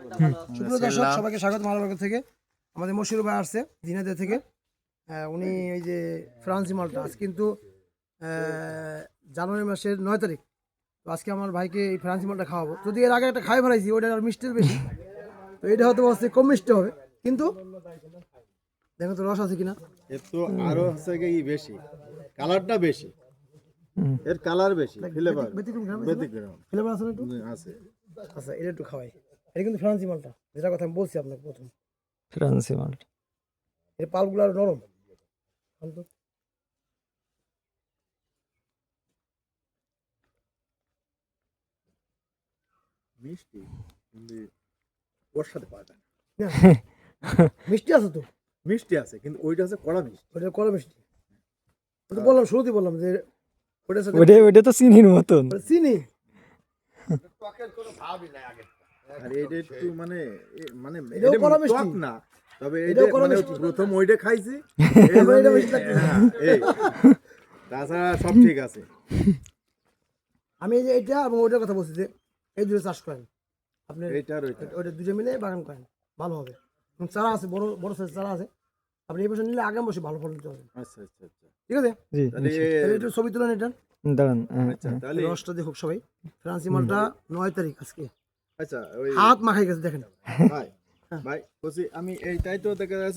সুপ্রিয় দর্শক সবাইকে স্বাগত মালাবাগ থেকে। আমাদের মশির ভাই আসছে দিনাদের থেকে। আহ, উনি এই যে ফ্রান্সি মালটা। আজ কিন্তু জানুয়ারি মাসের নয় তারিখ। তো আজকে আমার ভাইকে এই ফ্রান্সি মালটা খাওয়াবো। যদি এর আগে একটা খাই ফেলাইছি ওটা আর মিষ্টির বেশি। তো এটা হয়তো বলছে কম মিষ্টি হবে। কিন্তু দেখো তো রস আছে কিনা। এর তো আরও হচ্ছে কি বেশি। কালারটা বেশি। এর কালার বেশি। ফ্লেভার ব্যতিক্রম ফ্লেভার আছে না একটু? আছে। আচ্ছা এটা একটু খাওয়াই। এটা কিন্তু ফ্রান্সি মালটা যেটা কথা আমি বলছি আপনাকে প্রথম। ফ্রান্সি মাল এর পালগুলো আরও নরম। মিষ্টি কিন্তু ওর সাথে পাওয়া যায় না। মিষ্টি আছে তো? মিষ্টি আছে কিন্তু ওইটা হচ্ছে কড়া মিষ্টি। ওটা কড়া মিষ্টি। আমি তো বললাম শুরুতেই বললাম যে ওটা ওটা তো চিনির মতন। চিনি। আর এটা একটু মানে মানে এটা টক। না তবে এটা মানে মিষ্টি। প্রথম ওইটা খাইছি। লাগতেছে। হ্যাঁ, তাছাড়া সব ঠিক আছে। আমি এই যে এটা এবং ওইটার কথা বলছি যে এই দুটো চাষ করেন। আপনি এইটা ওইটা। ওইটা দুটো মিলে বাগান করেন ভালো হবে। চারা আছে বড় বড় সাইজ চারা আছে। আপনি এই বছর নিলে আগাম বসে ভালো ফলন দিতে হবে আচ্ছা আচ্ছা আচ্ছা। ঠিক আছে? জি। তাহলে একটু ছবি তুলেন এটা। দাঁড়ান আচ্ছা। তাহলে রসটা দেখুক সবাই। ফ্রান্সি মালটা নয় তারিখ আজকে। আচ্ছা ওই হাত মাখাই গেছে দেখেন। ভাই ভাই বলছি আমি এইটাই তো দেখা যাচ্ছে